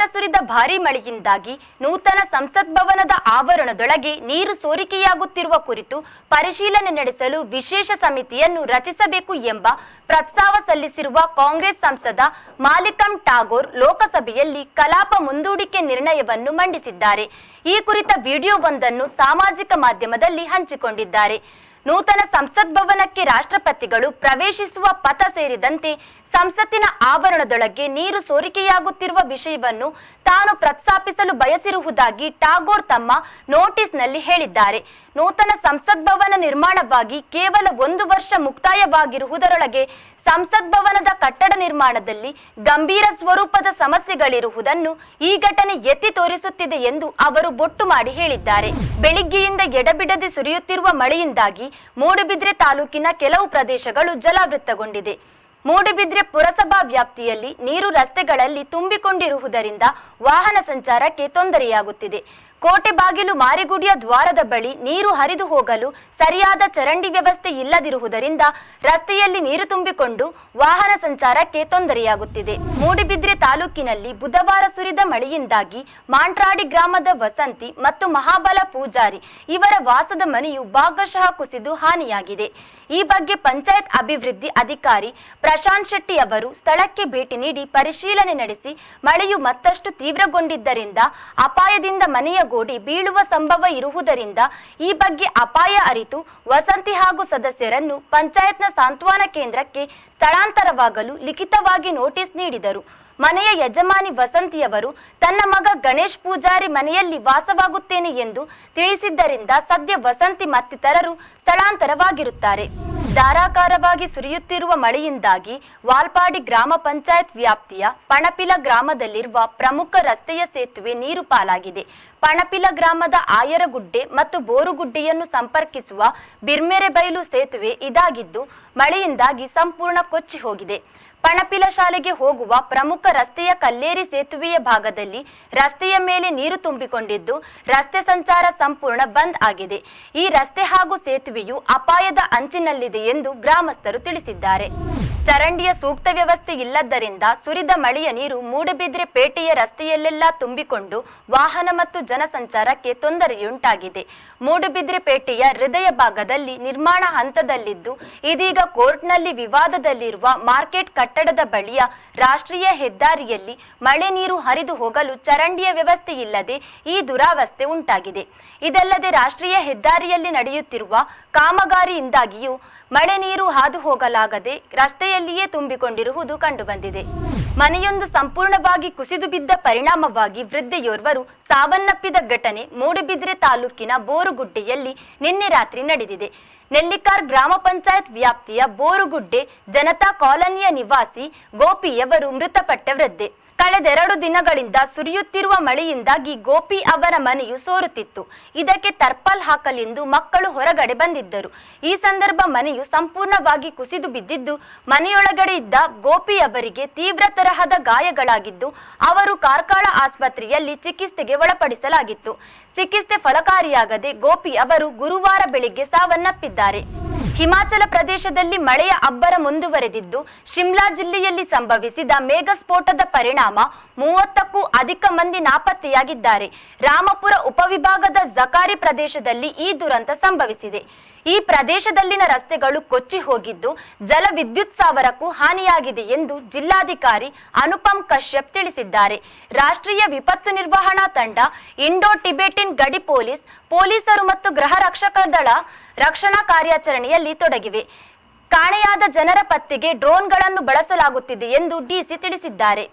ಬುಧವಾರ ಸುರಿದ ಭಾರೀ ಮಳೆಯಿಂದಾಗಿ ನೂತನ ಸಂಸತ್ ಭವನದ ಆವರಣದೊಳಗೆ ನೀರು ಸೋರಿಕೆಯಾಗುತ್ತಿರುವ ಕುರಿತು ಪರಿಶೀಲನೆ ನಡೆಸಲು ವಿಶೇಷ ಸಮಿತಿಯನ್ನು ರಚಿಸಬೇಕು ಎಂಬ ಪ್ರಸ್ತಾವ ಸಲ್ಲಿಸಿರುವ ಕಾಂಗ್ರೆಸ್ ಸಂಸದ ಮಾಲಿಕಂ ಟಾಗೋರ್ ಲೋಕಸಭೆಯಲ್ಲಿ ಕಲಾಪ ಮುಂದೂಡಿಕೆ ನಿರ್ಣಯವನ್ನು ಮಂಡಿಸಿದ್ದಾರೆ. ಈ ಕುರಿತ ವಿಡಿಯೋವೊಂದನ್ನು ಸಾಮಾಜಿಕ ಮಾಧ್ಯಮದಲ್ಲಿ ಹಂಚಿಕೊಂಡಿದ್ದಾರೆ. ನೂತನ ಸಂಸತ್ ಭವನಕ್ಕೆ ರಾಷ್ಟ್ರಪತಿಗಳು ಪ್ರವೇಶಿಸುವ ಪಥ ಸೇರಿದಂತೆ ಸಂಸತ್ತಿನ ಆವರಣದೊಳಗೆ ನೀರು ಸೋರಿಕೆಯಾಗುತ್ತಿರುವ ವಿಷಯವನ್ನು ತಾನು ಪ್ರಸ್ತಾಪಿಸಲು ಬಯಸಿರುವುದಾಗಿ ಟಾಗೋರ್ ತಮ್ಮ ನೋಟಿಸ್ನಲ್ಲಿ ಹೇಳಿದ್ದಾರೆ. ನೂತನ ಸಂಸತ್ ಭವನ ನಿರ್ಮಾಣವಾಗಿ ಕೇವಲ ಒಂದು ವರ್ಷ ಮುಕ್ತಾಯವಾಗಿರುವುದರೊಳಗೆ ಸಂಸತ್ ಭವನದ ಕಟ್ಟಡ ನಿರ್ಮಾಣದಲ್ಲಿ ಗಂಭೀರ ಸ್ವರೂಪದ ಸಮಸ್ಯೆಗಳಿರುವುದನ್ನು ಈ ಘಟನೆ ಎತ್ತಿ ತೋರಿಸುತ್ತಿದೆ ಎಂದು ಅವರು ಬೊಟ್ಟು ಮಾಡಿ ಹೇಳಿದ್ದಾರೆ. ಬೆಳಿಗ್ಗೆಯಿಂದ ಎಡಬಿಡದೆ ಸುರಿಯುತ್ತಿರುವ ಮಳೆಯಿಂದಾಗಿ ಮೂಡುಬಿದ್ರೆ ತಾಲೂಕಿನ ಕೆಲವು ಪ್ರದೇಶಗಳು ಜಲಾವೃತಗೊಂಡಿದೆ ಮೂಡುಬಿದ್ರೆ ಪುರಸಭಾ ವ್ಯಾಪ್ತಿಯಲ್ಲಿ ನೀರು ರಸ್ತೆಗಳಲ್ಲಿ ತುಂಬಿಕೊಂಡಿರುವುದರಿಂದ ವಾಹನ ಸಂಚಾರಕ್ಕೆ ತೊಂದರೆಯಾಗುತ್ತಿದೆ. ಕೋಟೆ ಬಾಗಿಲು ಮಾರಿಗುಡಿಯ ದ್ವಾರದ ಬಳಿ ನೀರು ಹರಿದು ಹೋಗಲು ಸರಿಯಾದ ಚರಂಡಿ ವ್ಯವಸ್ಥೆ ಇಲ್ಲದಿರುವುದರಿಂದ ರಸ್ತೆಯಲ್ಲಿ ನೀರು ತುಂಬಿಕೊಂಡು ವಾಹನ ಸಂಚಾರಕ್ಕೆ ತೊಂದರೆಯಾಗುತ್ತಿದೆ. ಮೂಡಿಬಿದ್ರೆ ತಾಲೂಕಿನಲ್ಲಿ ಬುಧವಾರ ಸುರಿದ ಮಳೆಯಿಂದಾಗಿ ಮಾಂಟ್ರಾಡಿ ಗ್ರಾಮದ ವಸಂತಿ ಮತ್ತು ಮಹಾಬಲ ಪೂಜಾರಿ ಇವರ ವಾಸದ ಮನೆಯು ಭಾಗಶಃ ಕುಸಿದು ಹಾನಿಯಾಗಿದೆ. ಈ ಬಗ್ಗೆ ಪಂಚಾಯತ್ ಅಭಿವೃದ್ಧಿ ಅಧಿಕಾರಿ ಪ್ರಶಾಂತ್ ಶೆಟ್ಟಿ ಅವರು ಸ್ಥಳಕ್ಕೆ ಭೇಟಿ ನೀಡಿ ಪರಿಶೀಲನೆ ನಡೆಸಿ ಮಳೆಯು ಮತ್ತಷ್ಟು ತೀವ್ರಗೊಂಡಿದ್ದರಿಂದ ಅಪಾಯದಿಂದ ಮನೆಯ ಗೋಡಿ ಬೀಳುವ ಸಂಭವ ಇರುವುದರಿಂದ ಈ ಬಗ್ಗೆ ಅಪಾಯ ಅರಿತು ವಸಂತಿ ಹಾಗೂ ಸದಸ್ಯರನ್ನು ಪಂಚಾಯತ್ನ ಸಾಂತ್ವನ ಕೇಂದ್ರಕ್ಕೆ ಸ್ಥಳಾಂತರವಾಗಲು ಲಿಖಿತವಾಗಿ ನೋಟಿಸ್ ನೀಡಿದರು. ಮನೆಯ ಯಜಮಾನಿ ವಸಂತಿಯವರು, ತನ್ನ ಮಗ ಗಣೇಶ್ ಪೂಜಾರಿ ಮನೆಯಲ್ಲಿ ವಾಸವಾಗುತ್ತೇನೆ ಎಂದು ತಿಳಿಸಿದ್ದರಿಂದ ಸದ್ಯ ವಸಂತಿ ಮತ್ತಿತರರು ಸ್ಥಳಾಂತರವಾಗಿರುತ್ತಾರೆ. ಧಾರಾಕಾರವಾಗಿ ಸುರಿಯುತ್ತಿರುವ ಮಳೆಯಿಂದಾಗಿ ವಾಲ್ಪಾಡಿ ಗ್ರಾಮ ಪಂಚಾಯತ್ ವ್ಯಾಪ್ತಿಯ ಪಣಪಿಲ ಗ್ರಾಮದಲ್ಲಿರುವ ಪ್ರಮುಖ ರಸ್ತೆಯ ಸೇತುವೆ ನೀರು ಪಾಲಾಗಿದೆ. ಪಣಪಿಲ ಗ್ರಾಮದ ಆಯರಗುಡ್ಡೆ ಮತ್ತು ಬೋರುಗುಡ್ಡೆಯನ್ನು ಸಂಪರ್ಕಿಸುವ ಬಿರ್ಮೆರೆಬೈಲು ಸೇತುವೆ ಇದಾಗಿದ್ದು, ಮಳೆಯಿಂದಾಗಿ ಸಂಪೂರ್ಣ ಕೊಚ್ಚಿ ಹೋಗಿದೆ. ಪಣಪಿಲ ಶಾಲೆಗೆ ಹೋಗುವ ಪ್ರಮುಖ ರಸ್ತೆಯ ಕಲ್ಲೇರಿ ಸೇತುವೆಯ ಭಾಗದಲ್ಲಿ ರಸ್ತೆಯ ಮೇಲೆ ನೀರು ತುಂಬಿಕೊಂಡಿದ್ದು, ರಸ್ತೆ ಸಂಚಾರ ಸಂಪೂರ್ಣ ಬಂದ್ ಆಗಿದೆ. ಈ ರಸ್ತೆ ಹಾಗೂ ಸೇತುವೆಯು ಅಪಾಯದ ಅಂಚಿನಲ್ಲಿದೆ ಎಂದು ಗ್ರಾಮಸ್ಥರು ತಿಳಿಸಿದ್ದಾರೆ. ಚರಂಡಿಯ ಸೂಕ್ತ ವ್ಯವಸ್ಥೆ ಇಲ್ಲದ್ದರಿಂದ ಸುರಿದ ಮಳೆಯ ನೀರು ಮೂಡಬಿದ್ರೆ ಪೇಟೆಯ ರಸ್ತೆಯಲ್ಲೆಲ್ಲ ತುಂಬಿಕೊಂಡು ವಾಹನ ಮತ್ತು ಜನಸಂಚಾರಕ್ಕೆ ತೊಂದರೆಯುಂಟಾಗಿದೆ. ಮೂಡಬಿದ್ರೆ ಪೇಟೆಯ ಹೃದಯ ಭಾಗದಲ್ಲಿ ನಿರ್ಮಾಣ ಹಂತದಲ್ಲಿದ್ದು, ಇದೀಗ ಕೋರ್ಟ್ನಲ್ಲಿ ವಿವಾದದಲ್ಲಿರುವ ಮಾರ್ಕೆಟ್ ಕಟ್ಟಡದ ಬಳಿಯ ರಾಷ್ಟ್ರೀಯ ಹೆದ್ದಾರಿಯಲ್ಲಿ ಮಳೆ ನೀರು ಹರಿದು ಹೋಗಲು ಚರಂಡಿಯ ವ್ಯವಸ್ಥೆ ಇಲ್ಲದೆ ಈ ದುರಾವಸ್ಥೆ ಉಂಟಾಗಿದೆ. ಇದಲ್ಲದೆ ರಾಷ್ಟ್ರೀಯ ಹೆದ್ದಾರಿಯಲ್ಲಿ ನಡೆಯುತ್ತಿರುವ ಕಾಮಗಾರಿಯಿಂದಾಗಿಯೂ ಮಳೆ ನೀರು ಹಾದು ಹೋಗಲಾಗದೆ ರಸ್ತೆಯಲ್ಲಿಯೇ ತುಂಬಿಕೊಂಡಿರುವುದು ಕಂಡುಬಂದಿದೆ. ಮನೆಯೊಂದು ಸಂಪೂರ್ಣವಾಗಿ ಕುಸಿದು ಬಿದ್ದ ಪರಿಣಾಮವಾಗಿ ವೃದ್ಧೆಯೋರ್ವರು ಸಾವನ್ನಪ್ಪಿದ ಘಟನೆ ಮೂಡುಬಿದ್ರೆ ತಾಲೂಕಿನ ಬೋರುಗುಡ್ಡೆಯಲ್ಲಿ ನಿನ್ನೆ ರಾತ್ರಿ ನಡೆದಿದೆ. ನೆಲ್ಲಿಕಾರ್ ಗ್ರಾಮ ಪಂಚಾಯತ್ ವ್ಯಾಪ್ತಿಯ ಬೋರುಗುಡ್ಡೆ ಜನತಾ ಕಾಲೋನಿಯ ನಿವಾಸಿ ಗೋಪಿಯವರು ಮೃತಪಟ್ಟ ವೃದ್ಧೆ ಕಳೆದೆರಡು ದಿನಗಳಿಂದ ಸುರಿಯುತ್ತಿರುವ ಮಳೆಯಿಂದಾಗಿ ಗೋಪಿ ಅವರ ಮನೆಯು ಸೋರುತ್ತಿತ್ತು. ಇದಕ್ಕೆ ತರ್ಪಲ್ ಹಾಕಲೆಂದು ಮಕ್ಕಳು ಹೊರಗಡೆ ಬಂದಿದ್ದರು. ಈ ಸಂದರ್ಭ ಮನೆಯು ಸಂಪೂರ್ಣವಾಗಿ ಕುಸಿದು ಬಿದ್ದಿದ್ದು, ಮನೆಯೊಳಗಡೆ ಇದ್ದ ಗೋಪಿ ಅವರಿಗೆ ತೀವ್ರ ತರಹದ ಗಾಯಗಳಾಗಿದ್ದು, ಅವರು ಕಾರ್ಕಳ ಆಸ್ಪತ್ರೆಯಲ್ಲಿ ಚಿಕಿತ್ಸೆಗೆ ಒಳಪಡಿಸಲಾಗಿತ್ತು. ಚಿಕಿತ್ಸೆ ಫಲಕಾರಿಯಾಗದೆ ಗೋಪಿ ಅವರು ಗುರುವಾರ ಬೆಳಿಗ್ಗೆ ಸಾವನ್ನಪ್ಪಿದ್ದಾರೆ. ಹಿಮಾಚಲ ಪ್ರದೇಶದಲ್ಲಿ ಮಳೆಯ ಅಬ್ಬರ ಮುಂದುವರೆದಿದ್ದು, ಶಿಮ್ಲಾ ಜಿಲ್ಲೆಯಲ್ಲಿ ಸಂಭವಿಸಿದ ಮೇಘಸ್ಫೋಟದ ಪರಿಣಾಮ ಮೂವತ್ತಕ್ಕೂ ಅಧಿಕ ಮಂದಿ ನಾಪತ್ತೆಯಾಗಿದ್ದಾರೆ. ರಾಮಪುರ ಉಪವಿಭಾಗದ ಜಕಾರಿ ಪ್ರದೇಶದಲ್ಲಿ ಈ ದುರಂತ ಸಂಭವಿಸಿದೆ. ಈ ಪ್ರದೇಶದಲ್ಲಿನ ರಸ್ತೆಗಳು ಕೊಚ್ಚಿ ಹೋಗಿದ್ದು ಜಲ ವಿದ್ಯುತ್ ಸ್ಥಾವರಕ್ಕೂ ಹಾನಿಯಾಗಿದೆ ಎಂದು ಜಿಲ್ಲಾಧಿಕಾರಿ ಅನುಪಮ್ ಕಶ್ಯಪ್ ತಿಳಿಸಿದ್ದಾರೆ. ರಾಷ್ಟ್ರೀಯ ವಿಪತ್ತು ನಿರ್ವಹಣಾ ತಂಡ, ಇಂಡೋ ಟಿಬೆಟಿನ್ ಗಡಿ ಪೊಲೀಸ್, ಪೊಲೀಸರು ಮತ್ತು ಗೃಹ ರಕ್ಷಕ ದಳ ರಕ್ಷಣಾ ಕಾರ್ಯಾಚರಣೆಯಲ್ಲಿ ತೊಡಗಿವೆ. ಕಾಣೆಯಾದ ಜನರ ಪತ್ತೆಗೆ ಡ್ರೋನ್ಗಳನ್ನು ಬಳಸಲಾಗುತ್ತಿದೆ ಎಂದು ಡಿಸಿ ತಿಳಿಸಿದ್ದಾರೆ.